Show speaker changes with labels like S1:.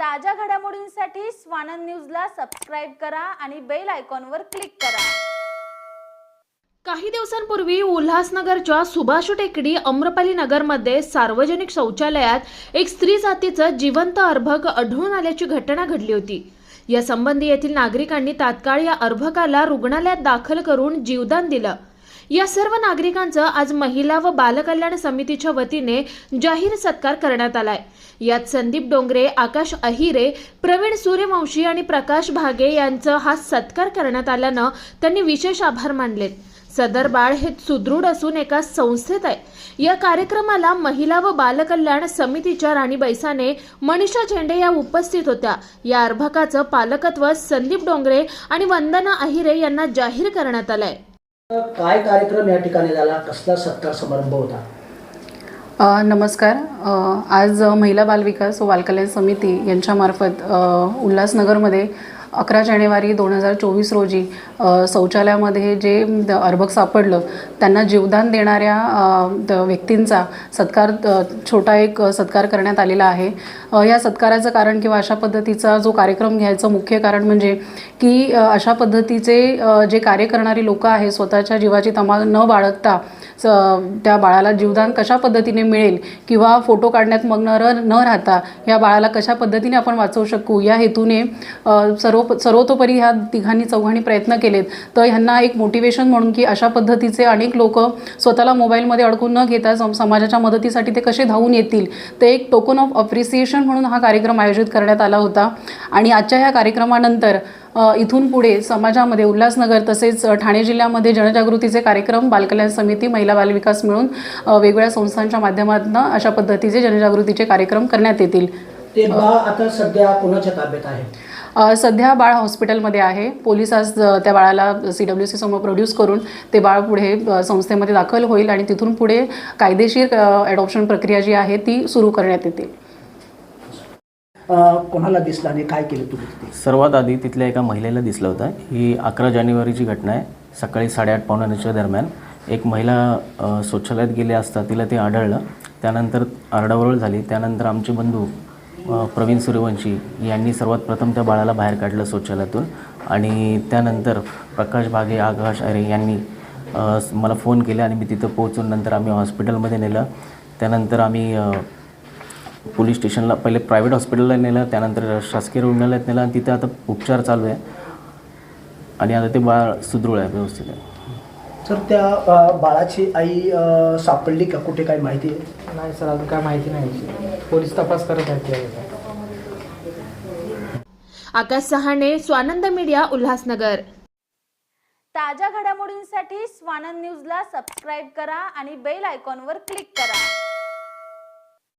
S1: ताज्या घडामोडींसाठी स्वानंद न्यूजला सबस्क्राईब करा आणि बेल आयकॉनवर क्लिक करा.
S2: काही दिवसांपूर्वी उल्हासनगरच्या सुभाष टेकडी अम्रपाली नगरमध्ये सार्वजनिक शौचालयात एक स्त्री जातीचं जिवंत अर्भक आढळून आल्याची घटना घडली होती. या संबंधी येथील नागरिकांनी तात्काळ या अर्भकाला रुग्णालयात दाखल करून जीवदान दिलं. या सर्व नागरिकांचं आज महिला व बालकल्याण समितीच्या वतीने जाहीर सत्कार करण्यात आलाय. यात संदीप डोंगरे आकाश अहिरे प्रवीण सूर्यवंशी आणि प्रकाश भागे यांचं हा सत्कार करण्यात आल्यानं त्यांनी विशेष आभार मानलेत. सदर बाळ हे सुदृढ असून एका संस्थेत आहे. या कार्यक्रमाला महिला व बालकल्याण समितीच्या राणी बैसाने मनीषा झेंडे या उपस्थित होत्या. या अर्भकाचं पालकत्व संदीप डोंगरे आणि वंदना अहिरे यांना जाहीर करण्यात आलंय.
S3: काय कार्यक्रम या ठिकाणी झाला? कसला सत्कार समारंभ होता?
S4: अ, नमस्कार. अ, आज महिला बालविकास व बालकल्याण समिती यांच्यामार्फत उल्हासनगरमध्ये अकरा जानेवारी दोन हजार चोवीस रोजी शौचालयामध्ये जे द- अर्भक सापडलं त्यांना जीवदान देणाऱ्या द- व्यक्तींचा सत्कार छोटा एक सत्कार करण्यात आलेला आहे. या सत्काराचं कारण किंवा अशा पद्धतीचा जो कार्यक्रम घ्यायचं मुख्य कारण म्हणजे की अशा पद्धतीचे जे कार्य करणारी लोकं आहे स्वतःच्या जीवाची तमा न बाळगता स त्या बाळाला जीवदान कशा पद्धतीने मिळेल किंवा फोटो काढण्यात मग न न राहता या बाळाला कशा पद्धतीने आपण वाचवू शकू या हेतूने सर्व सर्व सर्वतोपरी ह्या तिघांनी चौघांनी प्रयत्न केलेत. तर ह्यांना एक मोटिवेशन म्हणून की अशा पद्धतीचे अनेक लोक स्वतःला मोबाईलमध्ये अडकून न घेता सम समाजाच्या मदतीसाठी ते कसे धावून येतील ते एक टोकन ऑफ अप्रिसिएशन म्हणून हा कार्यक्रम आयोजित करण्यात आला होता. आणि आजच्या ह्या कार्यक्रमानंतर इथून पुढे समाजामध्ये उल्हासनगर तसेच ठाणे जिल्ह्यामध्ये जनजागृतीचे कार्यक्रम बालकल्याण समिती महिला बालविकास मिळून वेगवेगळ्या संस्थांच्या माध्यमातून अशा पद्धतीचे जनजागृतीचे कार्यक्रम करण्यात येतील.
S3: ते बा आता सध्या कोणाच्या ताब्यात आहे?
S4: सध्या बाळ हॉस्पिटलमध्ये आहे. पोलीस आज त्या बाळाला सी डब्ल्यू सी समोर प्रोड्यूस करून ते बाळ पुढे संस्थेमध्ये दाखल होईल आणि तिथून पुढे कायदेशीर ॲडॉप्शन प्रक्रिया जी आहे ती सुरू करण्यात येतील
S3: अं, कोणाला दिसला आणि काय केलं तुम्ही
S5: सर्वात आधी तिथल्या एका महिलेला दिसलं होतं. ही अकरा जानेवारीची घटना आहे. सकाळी साडेआठ पावणे नऊच्या दरम्यान एक महिला शौचालयात गेले असता तिला ते आढळलं. त्यानंतर आरडाओरड झाली. त्यानंतर आमचे बंधू प्रवीण सूर्यवंशी यांनी सर्वात प्रथम त्या बाळाला बाहेर काढलं शौचालयातून. आणि त्यानंतर प्रकाश भागे आकाश अरे यांनी मला फोन केला आणि मी तिथं पोहोचून नंतर आम्ही हॉस्पिटलमध्ये नेलं. त्यानंतर आम्ही पोलीस स्टेशनला पहिले प्रायव्हेट हॉस्पिटलला नेलं त्यानंतर शासकीय रुग्णालयात नेलं आणि तिथे आता उपचार चालू आहे. आणि आता ते बाळ सुदृढ आहे व्यवस्थित आहे.
S3: तर त्या बाळाची आई सापडली का? कुठे काय माहिती आहे?
S6: नाही सर अजून काय माहिती नाही. पोलीस तपास करत आहेत
S2: आकाश सहाणे स्वानंद मीडिया उल्हासनगर.
S1: ताज्या घडामोडींसाठी स्वानंद न्यूजला सबस्क्राईब करा आणि बेल आयकॉनवर क्लिक करा.